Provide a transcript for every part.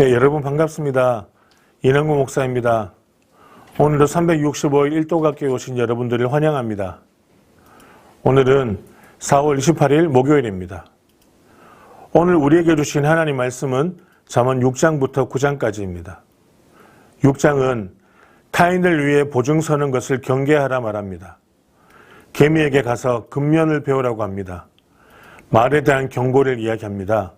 네, 여러분 반갑습니다. 이남구 목사입니다. 오늘도 365일 일도각교에 오신 여러분들을 환영합니다. 오늘은 4월 28일 목요일입니다. 오늘 우리에게 주신 하나님 말씀은 잠언 6장부터 9장까지입니다. 6장은 타인을 위해 보증 서는 것을 경계하라 말합니다. 개미에게 가서 근면을 배우라고 합니다. 말에 대한 경고를 이야기합니다.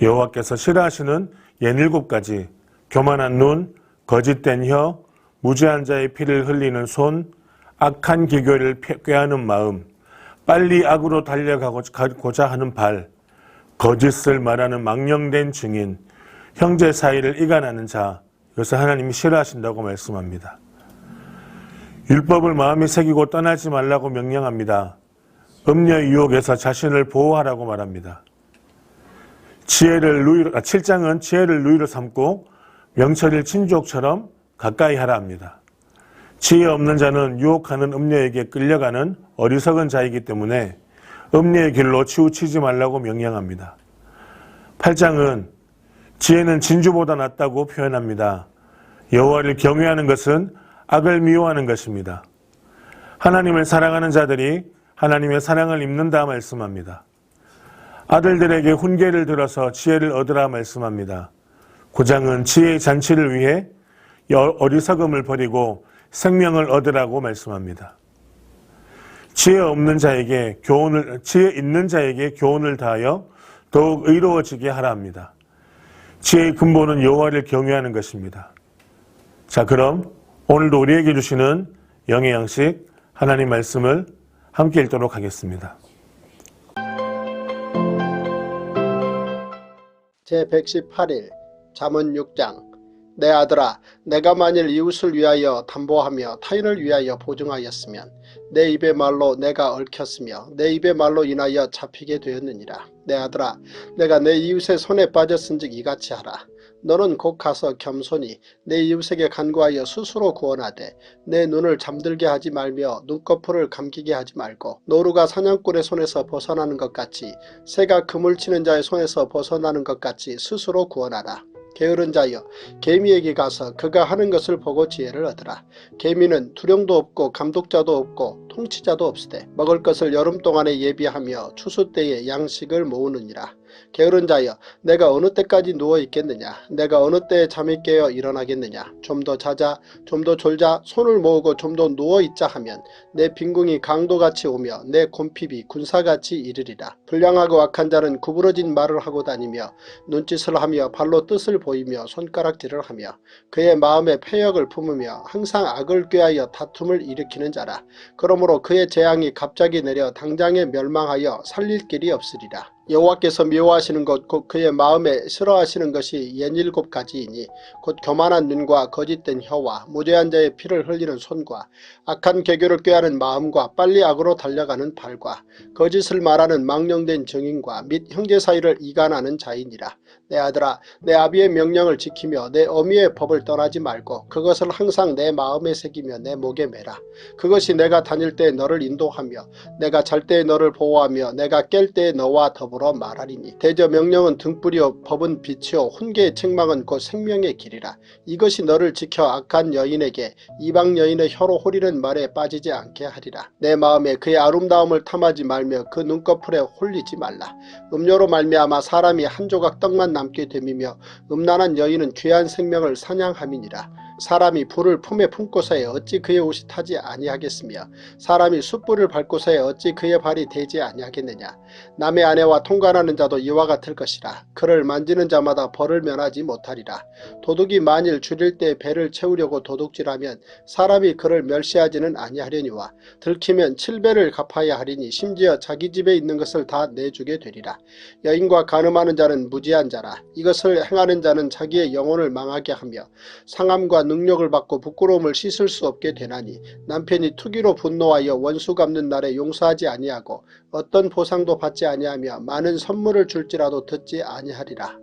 여호와께서 싫어하시는 예닐곱 가지 교만한 눈, 거짓된 혀, 무죄한 자의 피를 흘리는 손, 악한 기교를 꾀하는 마음, 빨리 악으로 달려가고자 하는 발, 거짓을 말하는 망령된 증인, 형제 사이를 이간하는 자, 이것을 하나님이 싫어하신다고 말씀합니다. 율법을 마음에 새기고 떠나지 말라고 명령합니다. 음녀 유혹에서 자신을 보호하라고 말합니다. 지혜를 누이로, 아, 7장은 지혜를 누이로 삼고 명철일 친족처럼 가까이 하라 합니다. 지혜 없는 자는 유혹하는 음녀에게 끌려가는 어리석은 자이기 때문에 음녀의 길로 치우치지 말라고 명령합니다. 8장은 지혜는 진주보다 낫다고 표현합니다. 여호와를 경외하는 것은 악을 미워하는 것입니다. 하나님을 사랑하는 자들이 하나님의 사랑을 입는다 말씀합니다. 아들들에게 훈계를 들어서 지혜를 얻으라 말씀합니다. 9장은 지혜의 잔치를 위해 어리석음을 버리고 생명을 얻으라고 말씀합니다. 지혜 없는 자에게 교훈을, 지혜 있는 자에게 교훈을 다하여 더욱 의로워지게 하라 합니다. 지혜의 근본은 여호와를 경외하는 것입니다. 자, 그럼 오늘도 우리에게 주시는 영의 양식 하나님 말씀을 함께 읽도록 하겠습니다. 제118일 잠언 6장. 내 아들아 내가 만일 이웃을 위하여 담보하며 타인을 위하여 보증하였으면 내 입의 말로 내가 얽혔으며 내 입의 말로 인하여 잡히게 되었느니라. 내 아들아 내가 내 이웃의 손에 빠졌은즉 이같이 하라 너는 곧 가서 겸손히 내 이웃에게 간구하여 스스로 구원하되 내 눈을 잠들게 하지 말며 눈꺼풀을 감기게 하지 말고 노루가 사냥꾼의 손에서 벗어나는 것 같이 새가 그물 치는 자의 손에서 벗어나는 것 같이 스스로 구원하라. 게으른 자여 개미에게 가서 그가 하는 것을 보고 지혜를 얻으라. 개미는 두령도 없고 감독자도 없고 통치자도 없으되 먹을 것을 여름 동안에 예비하며 추수 때에 양식을 모으느니라. 게으른 자여 내가 어느 때까지 누워 있겠느냐? 내가 어느 때에 잠이 깨어 일어나겠느냐? 좀 더 자자 좀 더 졸자 손을 모으고 좀 더 누워 있자 하면 내 빈궁이 강도같이 오며 내 곰핍이 군사같이 이르리라. 불량하고 악한 자는 구부러진 말을 하고 다니며 눈짓을 하며 발로 뜻을 보이며 손가락질을 하며 그의 마음에 패역을 품으며 항상 악을 꾀하여 다툼을 일으키는 자라. 그러므로 그의 재앙이 갑자기 내려 당장에 멸망하여 살릴 길이 없으리라 여호와께서 미워하시는 것 곧 그의 마음에 싫어하시는 것이 옌일곱 가지이니 곧 교만한 눈과 거짓된 혀와 무죄한 자의 피를 흘리는 손과 악한 개교를 꾀하는 마음과 빨리 악으로 달려가는 발과 거짓을 말하는 망령된 증인과 및 형제 사이를 이간하는 자이니라. 내 아들아 내 아비의 명령을 지키며 내 어미의 법을 떠나지 말고 그것을 항상 내 마음에 새기며 내 목에 매라. 그것이 내가 다닐 때 너를 인도하며 내가 잘 때 너를 보호하며 내가 깰 때 너와 더불어 말하리니 대저 명령은 등불이요 법은 빛이요 훈계의 책망은 곧 생명의 길이라. 이것이 너를 지켜 악한 여인에게 이방 여인의 혀로 호리는 말에 빠지지 않게 하리라. 내 마음에 그의 아름다움을 탐하지 말며 그 눈꺼풀에 홀리지 말라. 음료로 말미암아 사람이 한 조각 떡만 남게 됨이며 음란한 여인은 귀한 생명을 사냥함이니라. 사람이 불을 품에 품고서야 어찌 그의 옷이 타지 아니하겠으며 사람이 숯불을 밟고서야 어찌 그의 발이 되지 아니하겠느냐. 남의 아내와 통관하는 자도 이와 같을 것이라. 그를 만지는 자마다 벌을 면하지 못하리라. 도둑이 만일 줄일 때 배를 채우려고 도둑질하면 사람이 그를 멸시하지는 아니하려니와 들키면 칠배를 갚아야 하리니 심지어 자기 집에 있는 것을 다 내주게 되리라. 여인과 간음하는 자는 무지한 자라. 이것을 행하는 자는 자기의 영혼을 망하게 하며 상함과 능력을 받고 부끄러움을 씻을 수 없게 되나니 남편이 투기로 분노하여 원수 갚는 날에 용서하지 아니하고 어떤 보상도 받지 아니하며 많은 선물을 줄지라도 듣지 아니하리라.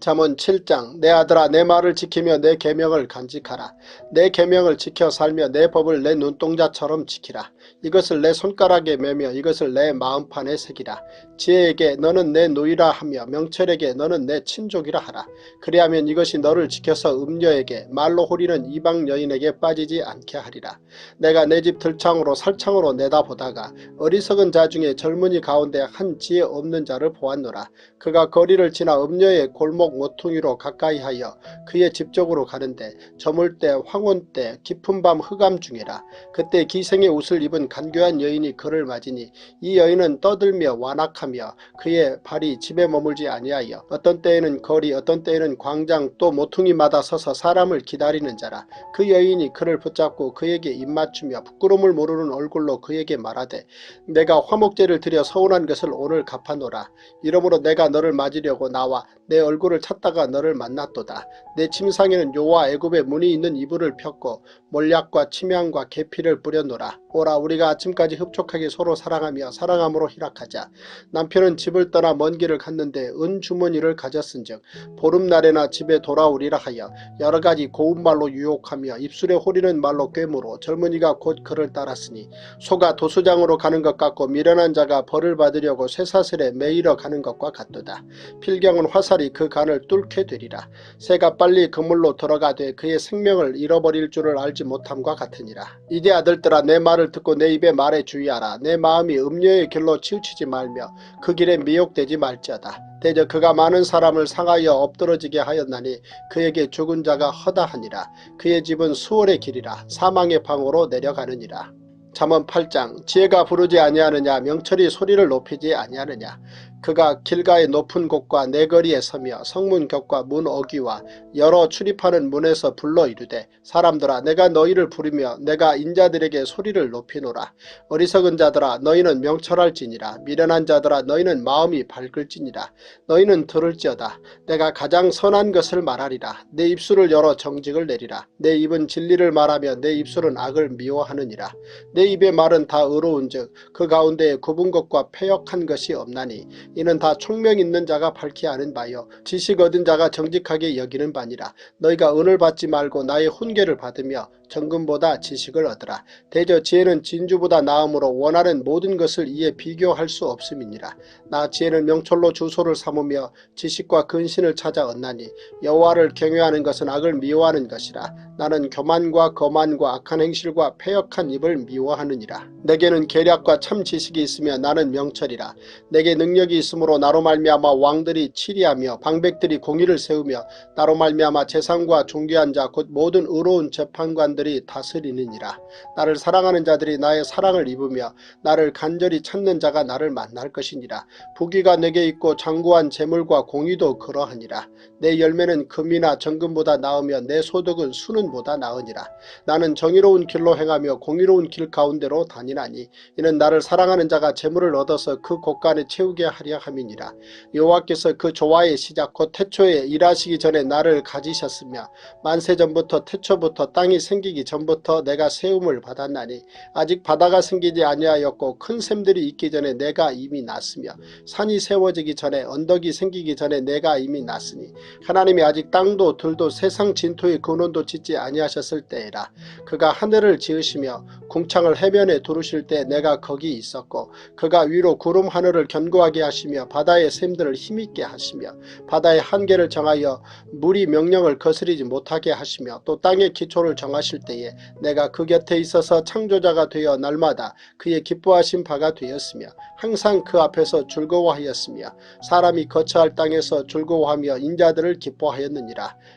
잠언 7장 내 아들아 내 말을 지키며 내 계명을 간직하라. 내 계명을 지켜 살며 내 법을 내 눈동자처럼 지키라. 이것을 내 손가락에 매며 이것을 내 마음판에 새기라. 지혜에게 너는 내 노이라 하며 명철에게 너는 내 친족이라 하라. 그리하면 이것이 너를 지켜서 음녀에게 말로 호리는 이방 여인에게 빠지지 않게 하리라. 내가 내 집 들창으로 살창으로 내다보다가 어리석은 자 중에 젊은이 가운데 한 지혜 없는 자를 보았노라. 그가 거리를 지나 음녀의 골목 모퉁이로 가까이 하여 그의 집 쪽으로 가는데 저물 때 황혼 때 깊은 밤 흑암 중이라. 그때 기생의 옷을 입은 간교한 여인이 그를 맞으니 이 여인은 떠들며 완악 하며 그의 발이 집에 머물지 아니하여 어떤 때에는 거리 어떤 때에는 광장 또 모퉁이마다 서서 사람을 기다리는 자라. 그 여인이 그를 붙잡고 그에게 입맞추며 부끄러움을 모르는 얼굴로 그에게 말하되 내가 화목제를 드려 서운한 것을 오늘 갚아노라. 이러므로 내가 너를 맞으려고 나와 내 얼굴을 찾다가 너를 만났도다. 내 침상에는 요와 애굽의 문이 있는 이불을 폈고 몰약과 침향과 계피를 뿌려놓으라. 오라 우리가 아침까지 흡족하게 서로 사랑하며 사랑함으로 희락하자. 남편은 집을 떠나 먼 길을 갔는데 은 주머니를 가졌은즉 보름날에나 집에 돌아오리라 하여 여러 가지 고운 말로 유혹하며 입술에 호리는 말로 꿰물어 젊은이가 곧 그를 따랐으니 소가 도수장으로 가는 것 같고 미련한 자가 벌을 받으려고 쇠사슬에 매이러 가는 것과 같도다. 필경은 화 살이 그 간을 뚫게 되리라. 새가 빨리 그물로 들어가되 그의 생명을 잃어버릴 줄을 알지 못함과 같으니라. 이제 아들들아 내 말을 듣고 내 입의 말에 주의하라. 내 마음이 음녀의 길로 치우치지 말며 그 길에 미혹되지 말지어다. 대저 그가 많은 사람을 상하여 엎드러지게 하였나니 그에게 죽은 자가 허다하니라. 그의 집은 수월의 길이라 사망의 방으로 내려가느니라. 잠언 8장 지혜가 부르지 아니하느냐 명철이 소리를 높이지 아니하느냐 그가 길가의 높은 곳과 내거리에 서며 성문 격과 문 어귀와 여러 출입하는 문에서 불러 이르되 사람들아 내가 너희를 부르며 내가 인자들에게 소리를 높이노라. 어리석은 자들아 너희는 명철할지니라. 미련한 자들아 너희는 마음이 밝을지니라. 너희는 들을지어다. 내가 가장 선한 것을 말하리라. 내 입술을 열어 정직을 내리라. 내 입은 진리를 말하며 내 입술은 악을 미워하느니라. 내 입의 말은 다 의로운즉 그 가운데에 굽은 것과 패역한 것이 없나니 이는 다 총명 있는 자가 밝히 아는 바요. 지식 얻은 자가 정직하게 여기는 바니라. 너희가 은을 받지 말고 나의 훈계를 받으며 정금보다 지식을 얻으라. 대저 지혜는 진주보다 나음으로 원하는 모든 것을 이에 비교할 수 없음이니라. 나 지혜는 명철로 주소를 삼으며 지식과 근신을 찾아 얻나니 여호와를 경외하는 것은 악을 미워하는 것이라. 나는 교만과 거만과 악한 행실과 패역한 입을 미워하느니라. 내게는 계략과 참 지식이 있으며 나는 명철이라. 내게 능력이 있으므로 나로 말미암아 왕들이 치리하며 방백들이 공의를 세우며 나로 말미암아 재상과 존귀한 자 곧 모든 의로운 재판관 들이 다스리느니라. 나를 사랑하는 자들이 나의 사랑을 입으며 나를 간절히 찾는 자가 나를 만날 것이니라. 부귀가 내게 있고 장구한 재물과 공의도 그러하니라. 내 열매는 금이나 정금보다 나으며 내 소득은 수는보다 나으니라. 나는 정의로운 길로 행하며 공의로운 길 가운데로 다니나니 이는 나를 사랑하는 자가 재물을 얻어서 그 곳간에 채우게 하려 함이니라. 여호와께서 그 조화의 시작 곧 태초에 일하시기 전에 나를 가지셨으며 만세 전부터 태초부터 땅이 생기 기 전부터 내가 세움을 받았나니 아직 바다가 생기지 아니하였고 큰 샘들이 있기 전에 내가 이미 났으며 산이 세워지기 전에 언덕이 생기기 전에 내가 이미 났으니 하나님이 아직 땅도 들도 세상 진토의 근원도 짓지 아니하셨을 때에라. 그가 하늘을 지으시며 궁창을 해변에 두르실 때 내가 거기 있었고 그가 위로 구름 하늘을 견고하게 하시며 바다의 샘들을 힘있게 하시며 바다의 한계를 정하여 물이 명령을 거스리지 못하게 하시며 또 땅의 기초를 정하 실 때에 내가 그 곁에 있어서 창조자가 되어 날마다 그의 기뻐하신 바가 되었으며 항상 그 앞에서 즐거워하였으며 사람이 거처할 땅에서 즐거워하며 인자들을 기뻐하였느니라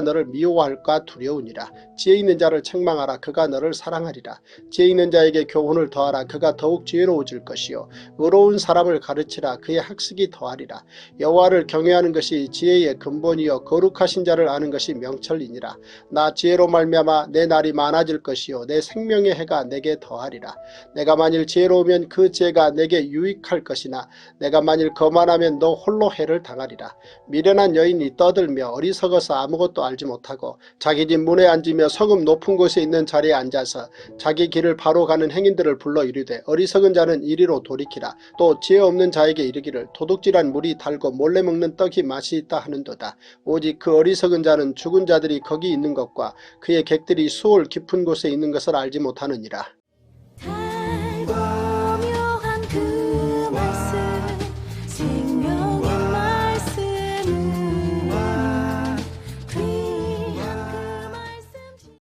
너를 미워할까 두려우니라. 지혜 있는 자를 책망하라. 그가 너를 사랑하리라. 지혜 있는 자에게 교훈을 더하라. 그가 더욱 지혜로워질 것이요. 의로운 사람을 가르치라. 그의 학식이 더하리라. 여호와를 경외하는 것이 지혜의 근본이요. 거룩하신 자를 아는 것이 명철이니라. 나 지혜로 말미암아 내 날이 많아질 것이요. 내 생명의 해가 내게 더하리라. 내가 만일 지혜로우면 그 지혜가 내게 유익할 것이나 내가 만일 거만하면 너 홀로 해를 당하리라. 미련한 여인이 떠들며 어리석어서 아무 것도 알지 못하고 자기 집 문에 앉으며 성읍 높은 곳에 있는 자리에 앉아서 자기 길을 바로 가는 행인들을 불러 이르되 어리석은 자는 이리로 돌이키라. 또 지혜 없는 자에게 이르기를 도둑질한 물이 달고 몰래 먹는 떡이 맛이 있다 하는도다. 오직 그 어리석은 자는 죽은 자들이 거기 있는 것과 그의 객들이 수월 깊은 곳에 있는 것을 알지 못하느니라